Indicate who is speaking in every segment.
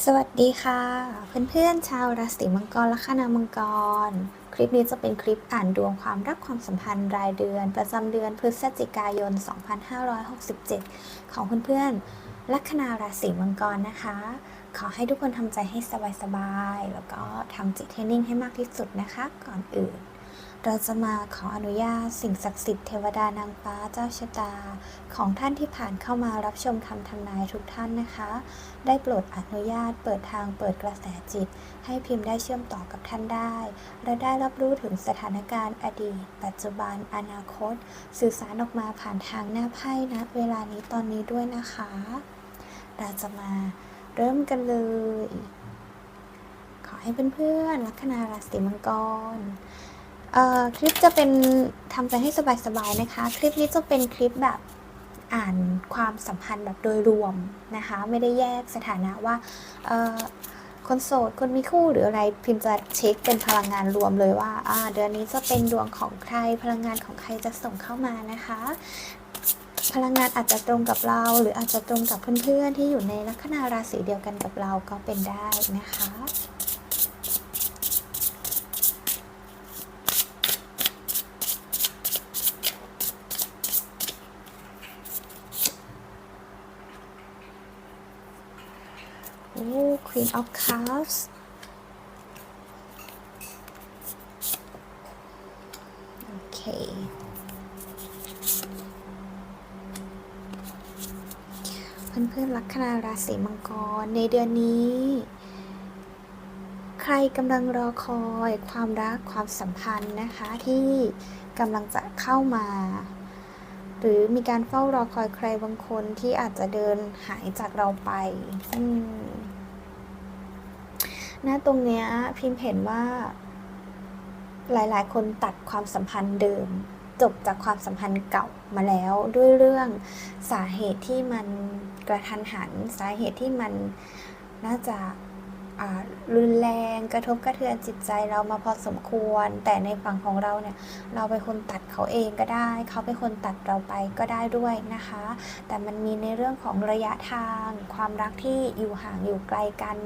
Speaker 1: สวัสดีค่ะ เพื่อนๆชาวราศีมังกรและคณามังกร คลิปนี้จะเป็นคลิปอ่านดวงความรักความสัมพันธ์รายเดือน ประจำเดือนพฤศจิกายน 2567 ของเพื่อนๆลัคนาราศีมังกรนะคะ ขอให้ทุกคนทำใจให้สบายๆแล้วก็ทำจิตเทรนนิ่งให้มากที่สุดนะคะ ก่อนอื่น เราจะมาขออนุญาตสิ่งศักดิ์สิทธิ์เทวดานางฟ้าเจ้าชะตา ของท่านที่ผ่านเข้ามารับชมคำทำนายทุกท่านนะคะ ได้โปรดอนุญาตเปิดทางเปิดกระแสจิต ให้พิมพ์ได้เชื่อมต่อกับท่านได้ และได้รับรู้ถึงสถานการณ์อดีต ปัจจุบัน อนาคต สื่อสารออกมาผ่านทางหน้าไพ่นะเวลานี้ตอนนี้ด้วยนะคะ เราจะมาเริ่มกันเลย ขอให้เพื่อนๆลัคนาราศีมังกร คลิปจะเป็นทำใจให้สบายๆนะคะ คลิปนี้จะเป็นคลิปแบบอ่านความสัมพันธ์แบบโดยรวมนะคะ ไม่ได้แยกสถานะว่าคนโสด คนมีคู่หรืออะไรพิมพ์จะเช็คเป็นพลังงานรวมเลยว่าเดือนนี้จะเป็นดวงของใครพลังงานของใครจะส่งเข้ามานะคะ พลังงานอาจจะตรงกับเรา หรืออาจจะตรงกับเพื่อนๆที่อยู่ในลัคนาราศีเดียวกันกับเราก็เป็นได้นะคะ โอ้ Queen of Cups โอเค เพื่อนๆลัคนาราศีมังกรในเดือนนี้ ใครกำลังรอคอยความรักความสัมพันธ์นะคะที่กำลังจะเข้ามา หรือมีการเฝ้ารอคอยใครบางคนที่อาจจะเดินหายจากเราไปอืมณตรงเนี้ยพิมพ์เห็นว่า หลายๆ คนตัดความสัมพันธ์เดิม จบจากความสัมพันธ์เก่ามาแล้วด้วยเรื่องสาเหตุที่มันกระทันหันสาเหตุที่มันน่าจะ รุนแรงกระทบกระเทือนจิตใจเรามาพอสมควร แต่ในฝั่งของเราเนี่ย เราเป็นคนตัดเขาเองก็ได้ เขาเป็นคนตัดเราไปก็ได้ด้วยนะคะ แต่มันมีในเรื่องของระยะทาง ความรักที่อยู่ห่างอยู่ไกลกัน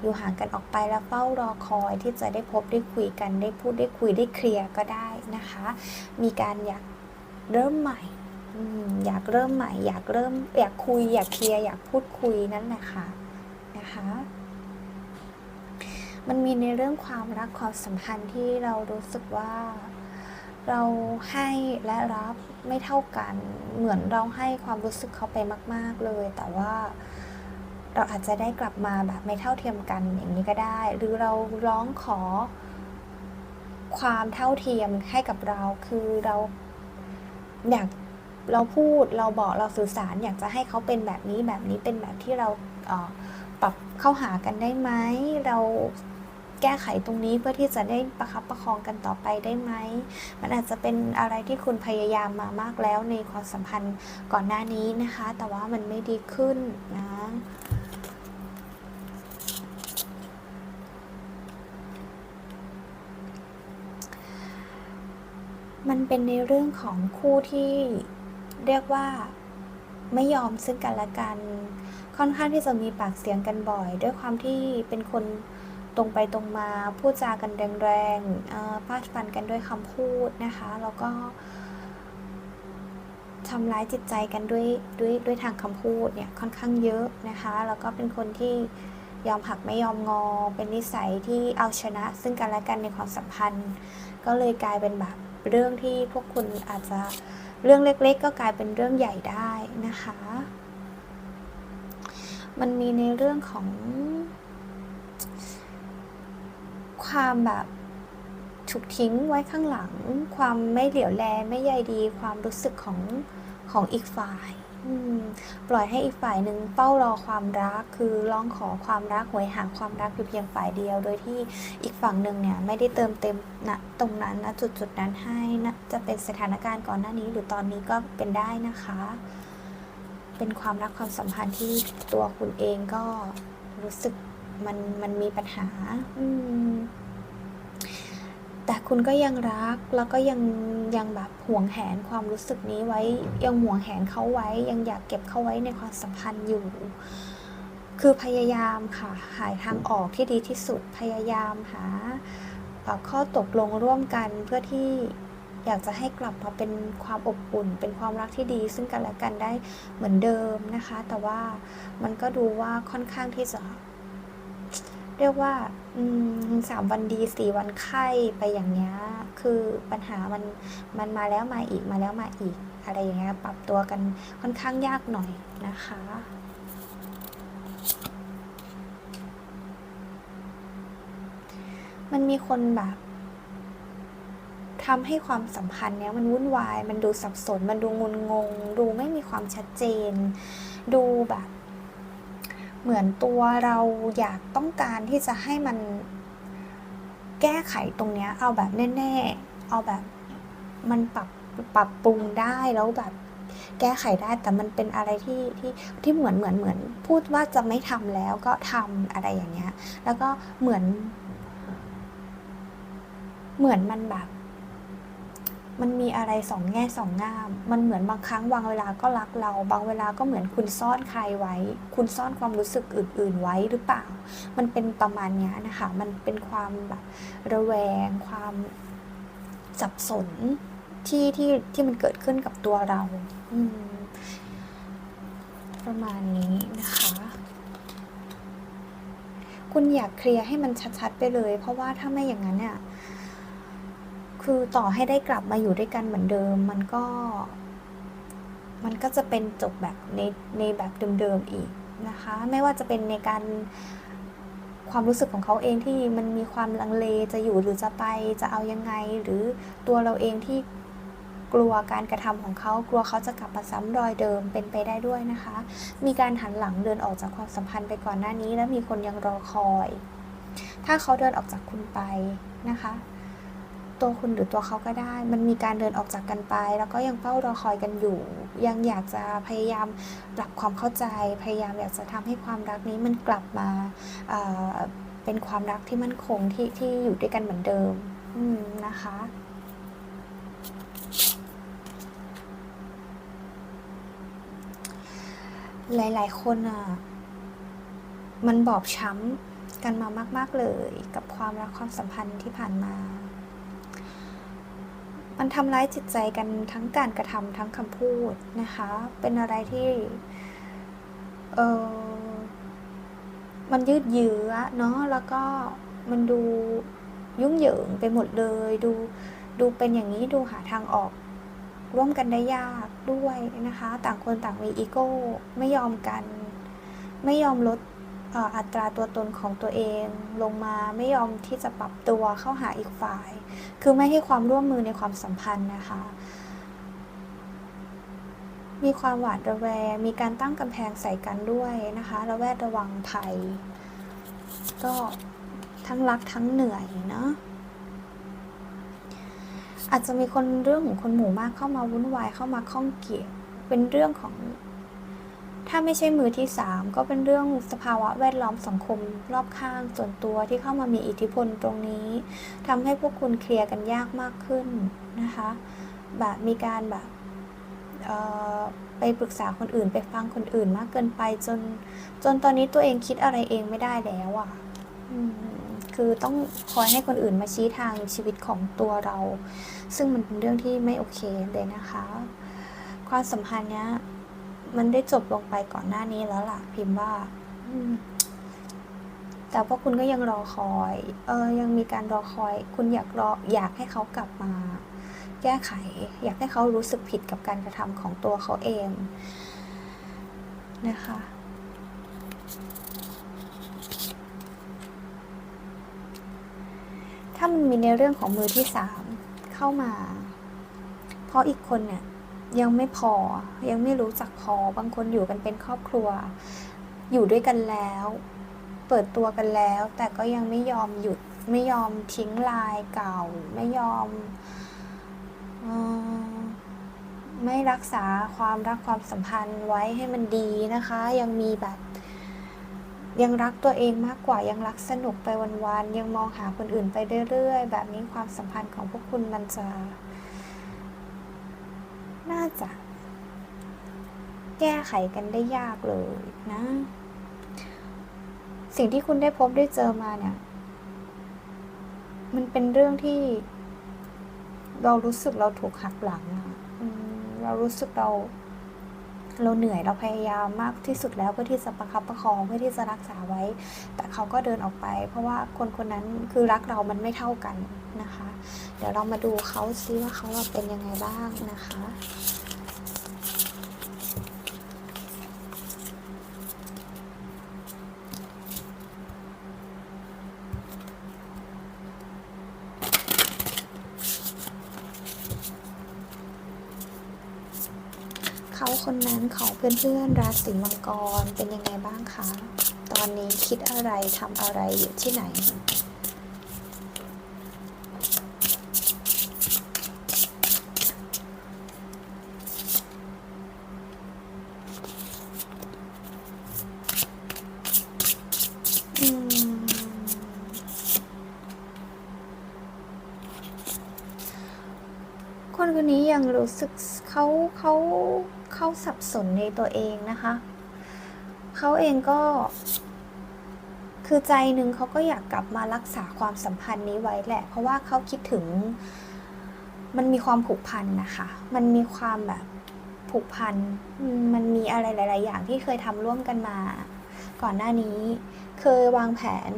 Speaker 1: อยู่ห่างกันออกไปแล้วเฝ้ารอคอยที่จะได้พบได้คุยกันได้พูดได้คุยได้เคลียร์ก็ได้นะคะ มีการอยากเริ่มใหม่อยากเริ่มใหม่ อยากเริ่มอยากคุย อยากเคลียร์อยากพูดคุยนั่นแหละค่ะนะคะ มันมีในเรื่องความรักความสัมพันธ์ที่เรารู้สึกว่า เราให้และรับไม่เท่ากัน เหมือนเราให้ความรู้สึกเขาไปมาก ๆเลย แต่ว่าเราอาจจะได้กลับมาแบบไม่เท่าเทียมกันอย่างนี้ก็ได้ หรือเราร้องขอความเท่าเทียมให้กับเราคือเราอยากเราพูดเราบอกเราสื่อสารอยากจะให้เขาเป็นแบบนี้แบบนี้เป็นแบบที่เราเออปรับเข้าหากันได้ไหมเรา แก้ไขตรงนี้เพื่อที่จะได้ประคับประคองกันต่อไปได้ไหม มันอาจจะเป็นอะไรที่คุณพยายามมามากแล้วในความสัมพันธ์ก่อนหน้านี้นะคะ แต่ว่ามันไม่ดีขึ้นนะมันเป็นในเรื่องของคู่ที่เรียกว่าไม่ยอมซึ่งกันและกัน ค่อนข้างที่จะมีปากเสียงกันบ่อย ด้วยความที่เป็นคน ตรงไปตรงมาพูดจากันแรงๆเอ่อฟาดฟันกันด้วยคำพูดนะคะ แล้วก็ทำร้ายจิตใจกันด้วยด้วยด้วยทางคำพูดเนี่ยค่อนข้างเยอะนะคะ แล้วก็เป็นคนที่ยอมหักไม่ยอมงอ เป็นนิสัยที่เอาชนะ ซึ่งกันและกันในความสัมพันธ์ ก็เลยกลายเป็นแบบเรื่องที่พวกคุณอาจจะเรื่องเล็ก ๆ ก็กลายเป็นเรื่องใหญ่ได้นะคะ มันมีในเรื่องของ ความแบบถูกทิ้งไว้ข้างหลัง ความไม่เหลียวแลไม่ใยดี ความรู้สึกของของอีกฝ่ายปล่อยให้อีกฝ่ายหนึ่งเฝ้ารอความรักคือร้องขอความรักหวยหาความรักอยู่เพียงฝ่ายเดียว โดยที่อีกฝั่งหนึ่งเนี่ยไม่ได้เติมเต็มณตรงนั้นณจุดจุดนั้นให้นะจะเป็นสถานการณ์ก่อนหน้านี้หรือตอนนี้ก็เป็นได้นะคะ เป็นความรักความสัมพันธ์ที่ตัวคุณเองก็รู้สึก มันมันมีปัญหา อืมแต่คุณก็ยังรักแล้วก็ยังยังแบบห่วงแหนความรู้สึกนี้ไว้ ยังห่วงแหนเขาไว้ ยังอยากเก็บเขาไว้ในความสัมพันธ์อยู่ คือพยายามค่ะ หาทางออกที่ดีที่สุดพยายามหาข้อตกลงร่วมกันเพื่อที่อยากจะให้กลับมาเป็นความอบอุ่น เป็นความรักที่ดี ซึ่งกันและกันได้เหมือนเดิมนะคะ แต่ว่ามันก็ดูว่าค่อนข้างที่จะ เรียกว่าอืมสามวันดีสี่วันไข้ไปอย่างเงี้ย คือปัญหามันมันมาแล้วมาอีกมาแล้วมาอีก อะไรอย่างเงี้ยปรับตัวกันค่อนข้างยากหน่อยนะคะมันมีคนแบบทำให้ความสัมพันธ์เนี้ยมันวุ่นวาย มันดูสับสน มันดูงุนงง ดูไม่มีความชัดเจน ดูแบบ เหมือนตัวเราอยากต้องการที่จะให้มันแก้ไขตรงเนี้ย เอาแบบแน่ๆ เอาแบบมันปรับปรับปรุงได้แล้วแบบแก้ไขได้แต่มันเป็นอะไรที่ที่ที่เหมือนเหมือนเหมือนพูดว่าจะไม่ทำแล้วก็ทำอะไรอย่างเงี้ย แล้วก็เหมือน เหมือนมันแบบ มันมีอะไรสองแง่สองงาม มันเหมือนบางครั้งบางเวลาก็รักเรา บางเวลาก็เหมือนคุณซ่อนใครไว้ คุณซ่อนความรู้สึกอื่น ๆไว้หรือเปล่า มันเป็นประมาณนี้นะคะ มันเป็นความแบบระแวง ความสับสนที่ที่ที่มันเกิดขึ้นกับตัวเรา ประมาณนี้นะคะ คุณอยากเคลียร์ให้มันชัดๆไปเลย เพราะว่าถ้าไม่อย่างนั้นเนี่ย คือต่อให้ได้กลับมาอยู่ด้วยกันเหมือนเดิม มันก็ มันก็จะเป็นจบแบบในในแบบเดิมๆอีกนะคะ ไม่ว่าจะเป็นในการความรู้สึกของเขาเองที่มันมีความลังเลจะอยู่หรือจะไปจะเอายังไง หรือตัวเราเองที่กลัวการกระทำของเขากลัวเขาจะกลับมาซ้ำรอยเดิมเป็นไปได้ด้วยนะคะ มีการหันหลังเดินออกจากความสัมพันธ์ไปก่อนหน้านี้ แล้วมีคนยังรอคอย ถ้าเขาเดินออกจากคุณไปนะคะ ตัวคุณหรือตัวเขาก็ได้ มันมีการเดินออกจากกันไป แล้วก็ยังเฝ้ารอคอยกันอยู่ ยังอยากจะพยายามปรับความเข้าใจ พยายามอยากจะทำให้ความรักนี้มันกลับมาเเป็นความรักที่มั่นคงที่ที่อยู่ด้วยกันเหมือนเดิมอืมนะคะหลาย ๆ คนอะ มันบอบช้ำกันมามาก ๆ เลย กับความรักความสัมพันธ์ที่ผ่านมา มันทำร้ายจิตใจกันทั้งการกระทำทั้งคำพูดนะคะ เป็นอะไรที่เออมันยืดเยื้อเนาะแล้วก็มันดูยุ่งเหยิงไปหมดเลย ดูดูเป็นอย่างนี้ดูหาทางออก ร่วมกันได้ยากด้วยนะคะ ต่างคนต่างมีอีโก้ ไม่ยอมกัน ไม่ยอมลด อัตราตัวตนของตัวเองลงมาไม่ยอมที่จะปรับตัวเข้าหาอีกฝ่าย คือไม่ให้ความร่วมมือในความสัมพันธ์นะคะ มีความหวาดระแวง มีการตั้งกำแพงใส่กันด้วยนะคะระแวดระวังภัย ก็ทั้งรักทั้งเหนื่อยเนาะอาจจะมีคนเรื่องของคนหมู่มากเข้ามาวุ่นวายเข้ามาข้องเกี่ยว เป็นเรื่องของาไม่ใช่มือที่สามก็เป็นเรื่องสภาวะแวดล้อมสังคม รอบข้างส่วนตัวที่เข้ามามีอิทธิพลตรงนี้ทำให้พวกคุณเคลียร์กันยากมากขึ้นนะคะแบบมีการแบบไปปรึกษาคนอื่นไปฟังคนอื่นมากเกินไปจน จนตอนนี้ตัวเองคิดอะไรเองไม่ได้แล้วอะ่ะคือต้องคอยให้คนอื่นมาชี้ทางชีวิตของตัวเรา ซึ่งมันเป็นเรื่องที่ไม่โอเคเลยนะคะ ความสัมพันธ์เนี้ย มันได้จบลงไปก่อนหน้านี้แล้วล่ะ พิมพ์ว่าแต่พวกคุณก็ยังรอคอย เออ ยังมีการรอคอย คุณอยากรอ อยากให้เขากลับมา แก้ไข อยากให้เขารู้สึกผิดกับการกระทำของตัวเขาเอง นะคะถ้ามันมีในเรื่องของมือที่สามเข้ามา เพราะอีกคนเนี่ย ยังไม่พอ ยังไม่รู้จักพอบางคนอยู่กันเป็นครอบครัว อยู่ด้วยกันแล้ว เปิดตัวกันแล้ว แต่ก็ยังไม่ยอมหยุด ไม่ยอมทิ้งลายเก่า ไม่ยอมอไม่รักษาความรักความสัมพันธ์ไว้ให้มันดีนะคะ ยังมีแบบยังรักตัวเองมากกว่ายังรักสนุกไปวันๆยังมองหาคนอื่นไปเรื่อยๆ แบบนี้ความสัมพันธ์ของพวกคุณมันจะ น่าจะ แก้ไขกันได้ยากเลยนะ สิ่งที่คุณได้พบได้เจอมาเนี่ย มันเป็นเรื่องที่ เรารู้สึกเราถูกหักหลังอะเรารู้สึกเรา เราเหนื่อยเราพยายามมากที่สุดแล้วเพื่อที่จะประคับประคองเพื่อที่จะรักษาไว้ แต่เขาก็เดินออกไป เพราะว่าคนคนนั้นคือรักเรามันไม่เท่ากันนะคะ เดี๋ยวเรามาดูเขาซิว่าเขาเป็นยังไงบ้างนะคะ เขาคนนั้นของเพื่อนๆราศีมังกรเป็นยังไงบ้างคะ ตอนนี้คิดอะไรทำอะไรอยู่ที่ไหนคนคนนี้ยังรู้สึกเขาเขา เขาสับสนในตัวเองนะคะ เขาเองก็ คือใจหนึ่งเขาก็อยากกลับมารักษาความสัมพันธ์นี้ไว้แหละ เพราะว่าเขาคิดถึง มันมีความผูกพันนะคะ มันมีความแบบผูกพัน มันมีอะไรหลาย ๆ อย่างที่เคยทำร่วมกันมา ก่อนหน้านี้ เคยวางแผน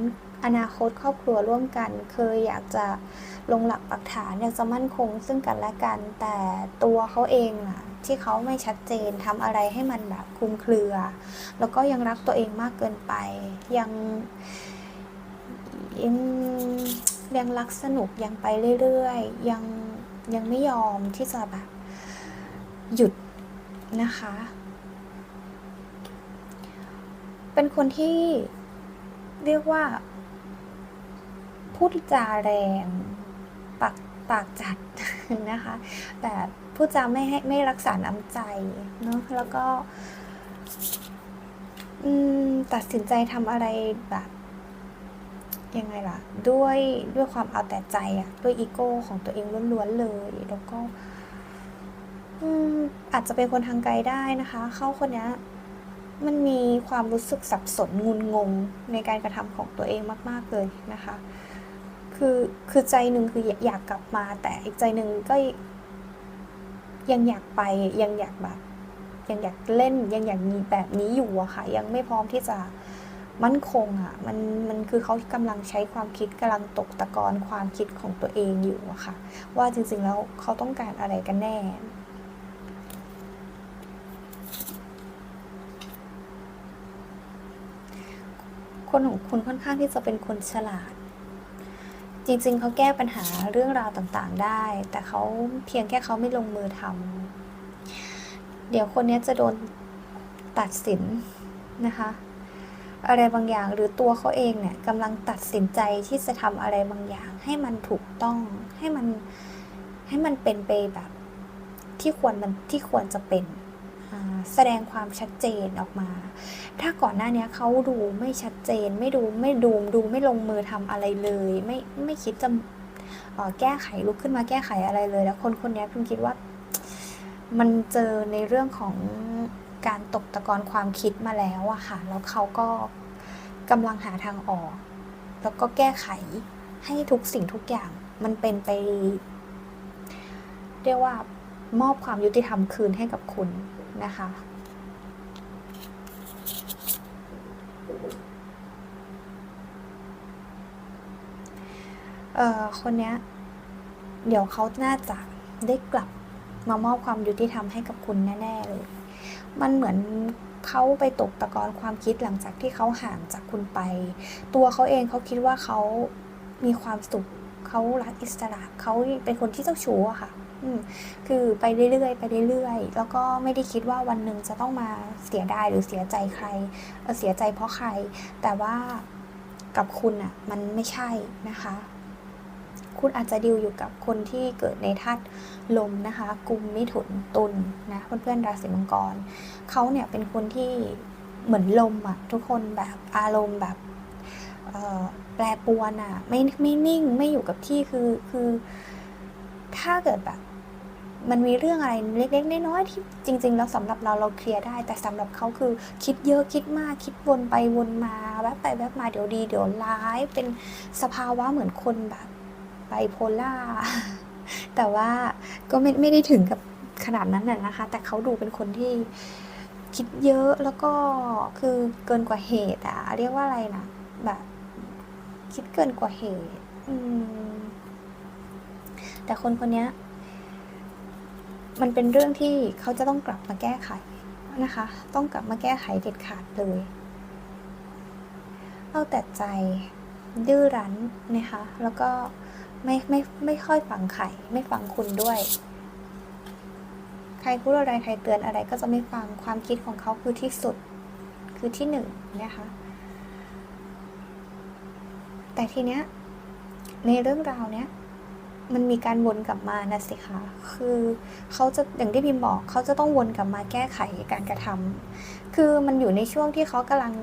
Speaker 1: อนาคตครอบครัวร่วมกัน เคยอยากจะลงหลักปักฐานอยากจะมั่นคงซึ่งกันและกัน แต่ตัวเขาเองอะที่เขาไม่ชัดเจนทำอะไรให้มันแบบคลุมเครือ แล้วก็ยังรักตัวเองมากเกินไป ยังยังยังรักสนุกยังไปเรื่อยๆ ยังยังไม่ยอมที่จะแบบ หยุดนะคะ เป็นคนที่เรียกว่า พูดจาแรงปากปากจัดนะคะแต่พูดจาไม่ให้ไม่รักษาน้ำใจเนาะแล้วก็ตัดสินใจทำอะไรแบบยังไงล่ะ ด้วยด้วยความเอาแต่ใจอะด้วยอีโก้ของตัวเองล้วนๆเลย แล้วก็อาจจะเป็นคนทางไกลได้นะคะ เขาคนนี้มันมีความรู้สึกสับสนงุนงงในการกระทำของตัวเองมาก ๆ เลยนะคะ คือคือใจหนึ่งคืออยากกลับมา แต่อีกใจหนึ่งก็ยังอยากไปยังอยากแบบยังอยากเล่นยังอยากมีแบบนี้อยู่อะค่ะ ยังไม่พร้อมที่จะมั่นคงอะมันมันคือเขากำลังใช้ความคิดกำลังตกตะกอนความคิดของตัวเองอยู่อะค่ะ ว่าจริงๆแล้วเขาต้องการอะไรกันแน่คนของคุณค่อนข้างที่จะเป็นคนฉลาด จริงๆ เขาแก้ปัญหาเรื่องราวต่างๆได้ แต่เขาเพียงแค่เขาไม่ลงมือทำเดี๋ยวคนนี้จะโดนตัดสินนะคะ อะไรบางอย่างหรือตัวเขาเองเนี่ยกำลังตัดสินใจที่จะทำอะไรบางอย่าง ให้มันถูกต้องให้มันให้มันเป็นไปแบบที่ควรมันที่ควรจะเป็น แสดงความชัดเจนออกมา ถ้าก่อนหน้านี้เขาดูไม่ชัดเจน ไม่ดูไม่ดูดูไม่ลงมือทำอะไรเลย ไม่ไม่คิดจะแก้ไขลุกขึ้นมาแก้ไขอะไรเลย แล้วคนคนนี้คุณคิดว่า มันเจอในเรื่องของการตกตะกอนความคิดมาแล้วอะค่ะ แล้วเขาก็กำลังหาทางออก แล้วก็แก้ไขให้ทุกสิ่งทุกอย่างมันเป็นไป เรียกว่ามอบความยุติธรรมคืนให้กับคุณ นะคะ เอ่อ คนเนี้ย เดี๋ยวเขาน่าจะได้กลับมามอบความยุติธรรมให้กับคุณแน่ ๆ เลย มันเหมือนเขาไปตกตะกอนความคิดหลังจากที่เขาห่างจากคุณไป ตัวเขาเองเขาคิดว่าเขามีความสุขเขารักอิสระเขาเป็นคนที่เจ้าชู้อะค่ะ คือไปเรื่อยๆไปเรื่อยๆ แล้วก็ไม่ได้คิดว่าวันหนึ่งจะต้องมาเสียดายหรือเสียใจใครเสียใจเพราะใคร แต่ว่ากับคุณอะมันไม่ใช่นะคะ คุณอาจจะดิวอยู่กับคนที่เกิดในธาตุลมนะคะ กุมมิถุนตุลนะเพื่อนๆราศีมังกรเขาเนี่ยเป็นคนที่เหมือนลมอะทุกคนแบบอารมณ์แบบแปรปรวนอะไม่ไม่นิ่งไม่อยู่กับที่คือคือถ้าเกิดแบบ มันมีเรื่องอะไรเล็กๆน้อยๆที่จริง ๆ แล้วสำหรับเราเราเคลียร์ได้ แต่สำหรับเขาคือคิดเยอะคิดมากคิดวนไปวนมาแวบไปแวบมาเดี๋ยวดี เดี๋ยวร้ายเป็นสภาวะเหมือนคนแบบไบโพล่าแต่ว่าก็ไม่ไม่ได้ถึงกับขนาดนั้นน่ะนะคะ แต่เขาดูเป็นคนที่คิดเยอะแล้วก็คือเกินกว่าเหตุอะเรียกว่าอะไรนะแบบคิดเกินกว่าเหตุอืมแต่คนคนนี้ มันเป็นเรื่องที่เขาจะต้องกลับมาแก้ไขนะคะ ต้องกลับมาแก้ไขเด็ดขาดเลยเอาแต่ใจดื้อรั้นนะคะ แล้วก็ไม่ไม่ไม่ค่อยฟังใครไม่ฟังคุณด้วย ใครพูดอะไรใครเตือนอะไรก็จะไม่ฟังความคิดของเขาคือที่สุดคือที่หนึ่งนะคะ แต่ทีเนี้ยในเรื่องราวเนี้ย มันมีการวนกลับมานะสิคะ คือเขาจะอย่างที่พิมบอกเขาจะต้องวนกลับมาแก้ไขการกระทำคือมันอยู่ในช่วงที่เขากำลัง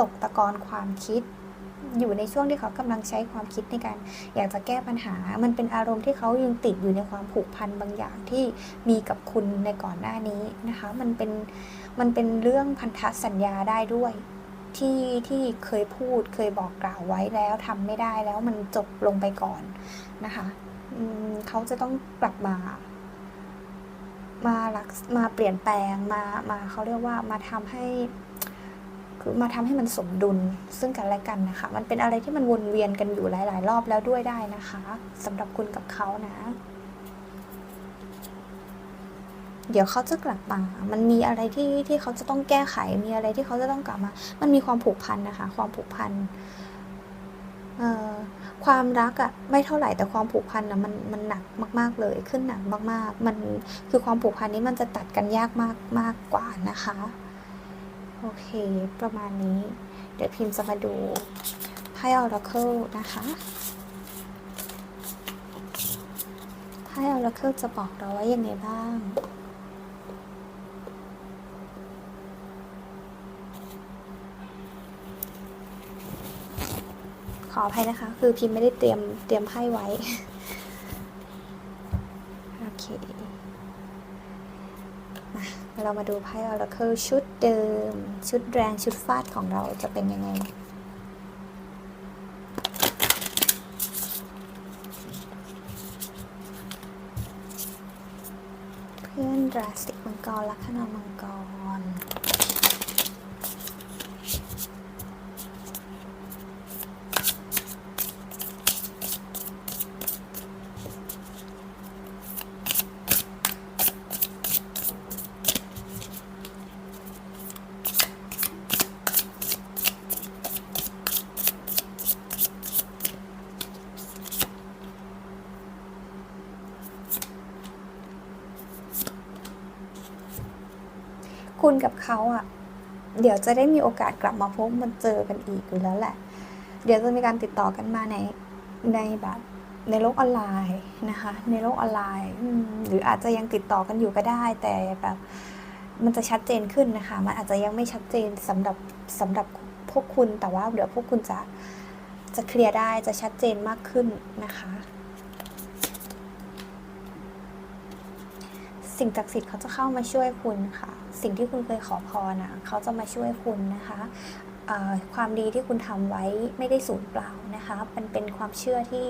Speaker 1: ตกตะกอนความคิด อยู่ในช่วงที่เขากำลังใช้ความคิดในการอยากจะแก้ปัญหา มันเป็นอารมณ์ที่เขายังติดอยู่ในความผูกพันบางอย่างที่มีกับคุณในก่อนหน้านี้นะคะ มันเป็นมันเป็นเรื่องพันธสัญญาได้ด้วยที่ที่เคยพูดเคยบอกกล่าวไว้แล้วทำไม่ได้แล้วมันจบลงไปก่อนนะคะ เขาจะต้องกลับมา มารักมาเปลี่ยนแปลงมามาเขาเรียกว่ามาทำให้คือมาทำให้มันสมดุลซึ่งกันและกันนะคะ มันเป็นอะไรที่มันวนเวียนกันอยู่หลาย ๆ รอบแล้วด้วยได้นะคะสำหรับคุณกับเขานะ เดี๋ยวเขาจะกลับมา มันมีอะไรที่ที่เขาจะต้องแก้ไข มีอะไรที่เขาจะต้องกลับมา มันมีความผูกพันนะคะ ความผูกพัน ความรักอะไม่เท่าไหร่แต่ความผูกพันอะมันมันหนักมาก ๆ เลยขึ้นหนักมากๆ มันคือความผูกพันนี้มันจะตัดกันยากมากมากกว่านะคะ โอเค ประมาณนี้ เดี๋ยวพิมพ์จะมาดูไพ่ Oracle นะคะไพ่ Oracle จะบอกเราว่ายังไงบ้าง ขออภัยนะคะ คือพิมพ์ไม่ได้เตรียมเตรียมไพ่ไว้ โอเค มาเรามาดูไพ่ Oracle ชุดเดิม ชุดแรงชุดฟาดของเราจะเป็นยังไงเพื่อนราศีมังกรลัคนามังกร คุณกับ เขาอะ เดี๋ยวจะได้มีโอกาสกลับมาพบมาเจอกันอีกอยู่แล้วแหละ เดี๋ยวจะมีการติดต่อกันมาในในแบบในโลกออนไลน์นะคะ ในโลกออนไลน์หรืออาจจะยังติดต่อกันอยู่ก็ได้ แต่แบบมันจะชัดเจนขึ้นนะคะ มันอาจจะยังไม่ชัดเจนสำหรับสำหรับพวกคุณแต่ว่าเดี๋ยวพวกคุณจะจะเคลียร์ได้จะชัดเจนมากขึ้นนะคะ สิ่งศักดิ์สิทธิ์เขาจะเข้ามาช่วยคุณค่ะ สิ่งที่คุณเคยขอพรนะเขาจะมาช่วยคุณนะคะความดีที่คุณทำไว้ไม่ได้สูญเปล่านะคะมันเป็นความเชื่อที่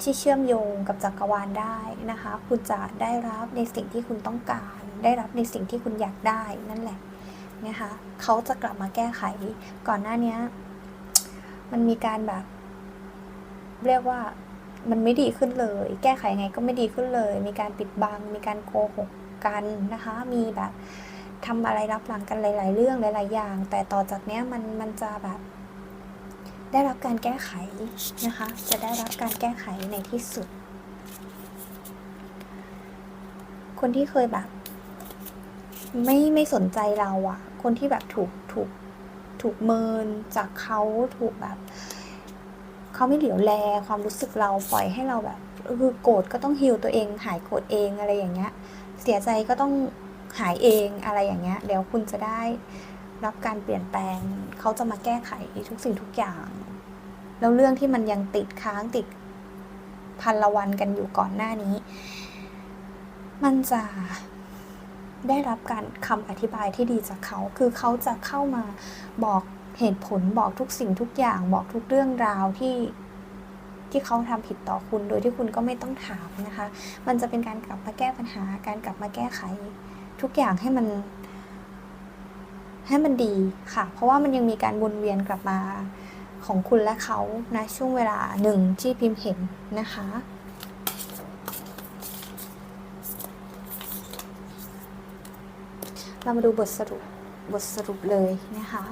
Speaker 1: ที่เชื่อมโยงกับจักรวาลได้นะคะ คุณจะได้รับในสิ่งที่คุณต้องการ ได้รับในสิ่งที่คุณอยากได้นั่นแหละนะคะเขาจะกลับมาแก้ไข ก่อนหน้านี้มันมีการแบบ เรียกว่ามันไม่ดีขึ้นเลย แก้ไขไงก็ไม่ดีขึ้นเลย มีการปิดบัง มีการโกหก กันนะคะ มีแบบทำอะไรรับหลังกันหลาย ๆ เรื่องหลาย ๆ อย่าง แต่ต่อจากเนี้ยมันมันจะแบบได้รับการแก้ไขนะคะ จะได้รับการแก้ไขในที่สุด คนที่เคยแบบ ไม่ไม่สนใจเราอะคนที่แบบถูกถูกถูกเมินจากเขาถูกแบบเขาไม่เหลียวแลความรู้สึกเราปล่อยให้เราแบบคือโกรธก็ต้องฮิวตัวเอง หายโกรธเองอะไรอย่างเงี้ย เสียใจก็ต้องหายเองอะไรอย่างเงี้ยเดี๋ยวคุณจะได้รับการเปลี่ยนแปลง เขาจะมาแก้ไขทุกสิ่งทุกอย่าง แล้วเรื่องที่มันยังติดค้างติดพันละวันกันอยู่ก่อนหน้านี้ มันจะได้รับการคำอธิบายที่ดีจากเขา คือเขาจะเข้ามาบอกเหตุผลบอกทุกสิ่งทุกอย่าง บอกทุกเรื่องราวที่ ที่เขาทำผิดต่อคุณ โดยที่คุณก็ไม่ต้องถามนะคะ มันจะเป็นการกลับมาแก้ปัญหา การกลับมาแก้ไข ทุกอย่างให้มัน ให้มันดีค่ะ เพราะว่ามันยังมีการวนเวียนกลับมาของคุณและเขานะช่วงเวลาหนึ่งที่พิมพ์เห็นนะคะเรามาดูบทสรุปบทสรุปเลยนะคะ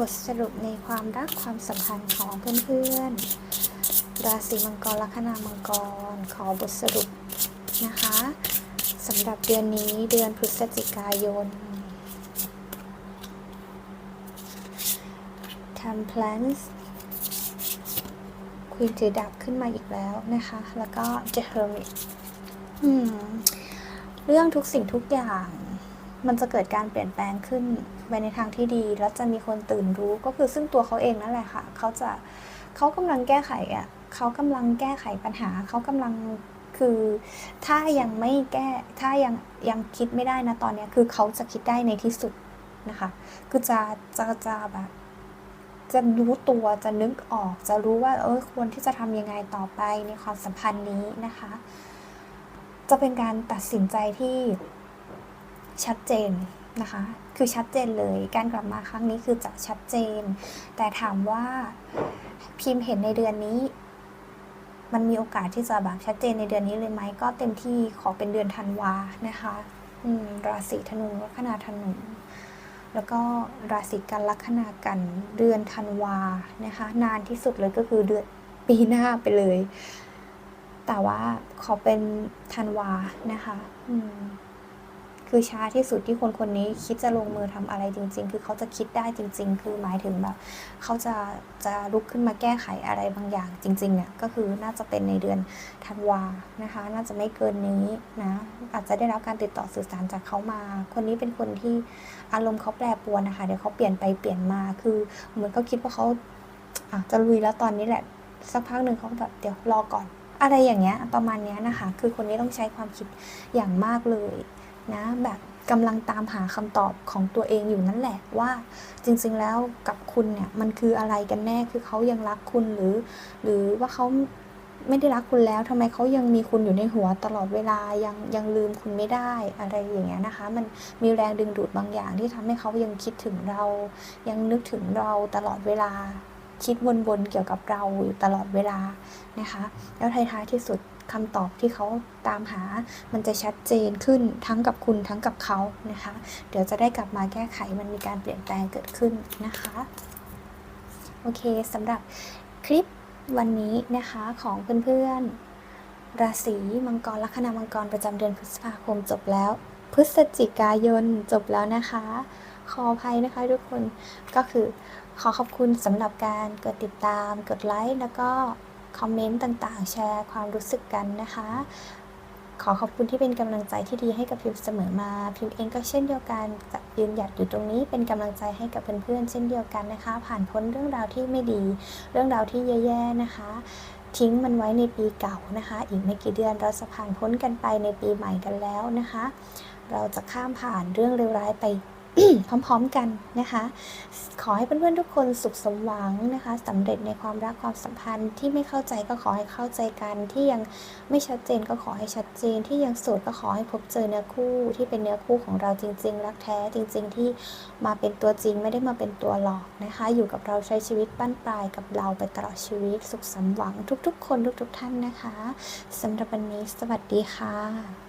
Speaker 1: บทสรุปในความรักความสัมพันธ์ของเพื่อนๆ ราศีมังกรลัคนามังกร ขอบทสรุปนะคะสำหรับเดือนนี้เดือนพฤศจิกายนทำ plans ควีนถือดาบขึ้นมาอีกแล้วนะคะ แล้วก็ The Hermit เรื่องทุกสิ่งทุกอย่าง มันจะเกิดการเปลี่ยนแปลงขึ้น ไปในทางที่ดี แล้วจะมีคนตื่นรู้ก็คือซึ่งตัวเขาเองนั่นแหละค่ะ เขาจะเขากำลังแก้ไขอะเขากำลังแก้ไขปัญหา เขากำลังคือถ้ายังไม่แก้ถ้ายังยังคิดไม่ได้นะตอนเนี้ยคือเขาจะคิดได้ในที่สุดนะคะ คือจะจะจะแบบจะรู้ตัวจะนึกออก จะรู้ว่าเออควรที่จะทำยังไงต่อไปในความสัมพันธ์นี้นะคะ จะเป็นการตัดสินใจที่ชัดเจน นะคะ คือชัดเจนเลย การกลับมาครั้งนี้คือจะชัดเจน แต่ถามว่าพิมพ์เห็นในเดือนนี้ มันมีโอกาสที่จะแบบชัดเจนในเดือนนี้เลยไหม ก็เต็มที่ขอเป็นเดือนธันวานะคะราศีธนูลัคนาธนู แล้วก็ราศีกันลัคนากันเดือนธันวานะคะ นานที่สุดเลยก็คือเดือนปีหน้าไปเลย แต่ว่าขอเป็นธันวานะคะ อืม คือช้าที่สุดที่คนคนนี้คิดจะลงมือทำอะไรจริง ๆ คือเขาจะคิดได้จริง ๆ คือหมายถึงแบบเขาจะจะลุกขึ้นมาแก้ไขอะไรบางอย่างจริงๆเนี่ยก็คือน่าจะเป็นในเดือนธันวานะคะ น่าจะไม่เกินนี้นะอาจจะได้รับการติดต่อสื่อสารจากเขามา คนนี้เป็นคนที่อารมณ์เขาแปรปรวนนะคะเดี๋ยวเขาเปลี่ยนไปเปลี่ยนมาคือเหมือนเขาคิดว่าเขาอะจะลุยแล้วตอนนี้แหละสักพักหนึ่งเขาแบบเดี๋ยวรอก่อนอะไรอย่างเงี้ยประมาณเนี้ยนะคะ คือคนนี้ต้องใช้ความคิดอย่างมากเลย นะแบบกำลังตามหาคำตอบของตัวเองอยู่นั่นแหละว่า จริงๆแล้วกับคุณเนี่ยมันคืออะไรกันแน่คือเขายังรักคุณหรือ หรือว่าเขาไม่ได้รักคุณแล้วทำไมเขายังมีคุณอยู่ในหัวตลอดเวลายังยังลืมคุณไม่ได้อะไรอย่างเงี้ยนะคะ มันมีแรงดึงดูดบางอย่างที่ทำให้เขายังคิดถึงเรา ยังนึกถึงเราตลอดเวลาคิดวนๆเกี่ยวกับเราอยู่ตลอดเวลานะคะ แล้วท้ายๆที่สุด คำตอบที่เขาตามหา มันจะชัดเจนขึ้นทั้งกับคุณทั้งกับเขานะคะ เดี๋ยวจะได้กลับมาแก้ไขมันมีการเปลี่ยนแปลงเกิดขึ้นนะคะ โอเคสำหรับคลิปวันนี้นะคะของเพื่อนๆ ราศีมังกรลัคนามังกรประจำเดือนพฤษภาคมจบแล้ว พฤศจิกายนจบแล้วนะคะ ขออภัยนะคะทุกคนก็คือขอขอบคุณสำหรับการกดติดตาม กดไลค์ แล้วก็ คอมเมนต์ต่างๆ แชร์ความรู้สึกกันนะคะ ขอขอบคุณที่เป็นกำลังใจที่ดีให้กับพิมพ์เสมอมา พิมพ์เองก็เช่นเดียวกันจะยืนหยัดอยู่ตรงนี้เป็นกำลังใจให้กับเพื่อนๆเช่นเดียวกันนะคะ ผ่านพ้นเรื่องราวที่ไม่ดี เรื่องราวที่แย่ๆนะคะทิ้งมันไว้ในปีเก่านะคะ อีกไม่กี่เดือนเราจะผ่านพ้นกันไปในปีใหม่กันแล้วนะคะ เราจะข้ามผ่านเรื่องเลวร้ายไป พร้อมๆกันนะคะ ขอให้เพื่อนๆทุกคนสุขสมหวังนะคะสำเร็จในความรักความสัมพันธ์ที่ไม่เข้าใจก็ขอให้เข้าใจกัน ที่ยังไม่ชัดเจนก็ขอให้ชัดเจน ที่ยังโสดก็ขอให้พบเจอเนื้อคู่ที่เป็นเนื้อคู่ของเราจริง ๆ รักแท้จริง ๆ ที่มาเป็นตัวจริงไม่ได้มาเป็นตัวหลอกนะคะ อยู่กับเราใช้ชีวิตปั้นปลายกับเราไปตลอดชีวิต สุขสมหวังทุก ๆ คนทุก ๆ ท่านนะคะสำหรับวันนี้สวัสดีค่ะ